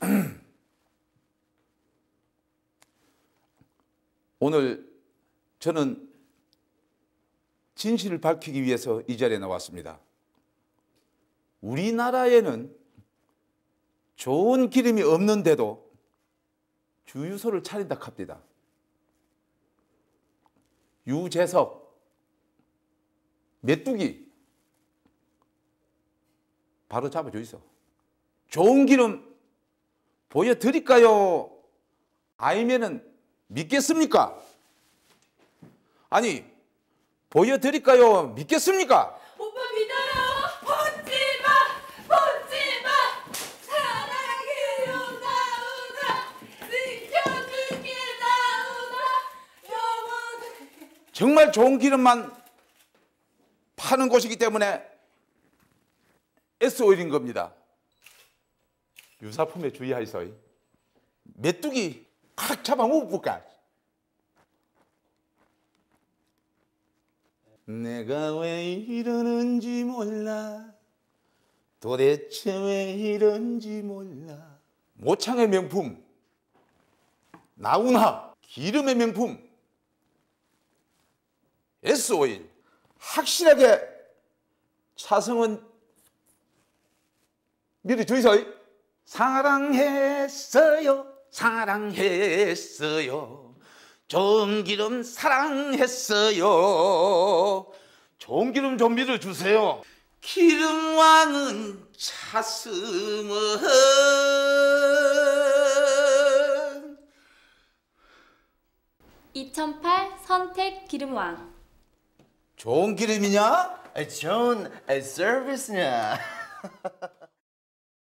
오늘 저는 진실을 밝히기 위해서 이 자리에 나왔습니다. 우리나라에는 좋은 기름이 없는데도 주유소를 차린다 합니다. 유재석, 메뚜기 바로 잡아주이소. 좋은 기름 보여드릴까요? 아니면은 믿겠습니까? 아니 보여드릴까요? 믿겠습니까? 오빠 믿어요. 보지 마, 보지 마. 사랑해요 나오나, 지켜줄게 나오나, 영원. 정말 좋은 기름만 파는 곳이기 때문에 S오일인 겁니다. 유사품에 주의하이소. 메뚜기 칵 잡아 먹을까? 내가 왜 이러는지 몰라. 도대체 왜 이런지 몰라. 모창의 명품. 나훈아 기름의 명품. S오일 확실하게 차성은 미리 주이소 사랑했어요. 사랑했어요. 좋은 기름 사랑했어요. 좋은 기름 좀 밀어주세요. 기름와는 차승은 2008 선택 기름왕. 좋은 기름이냐? 좋은 서비스냐?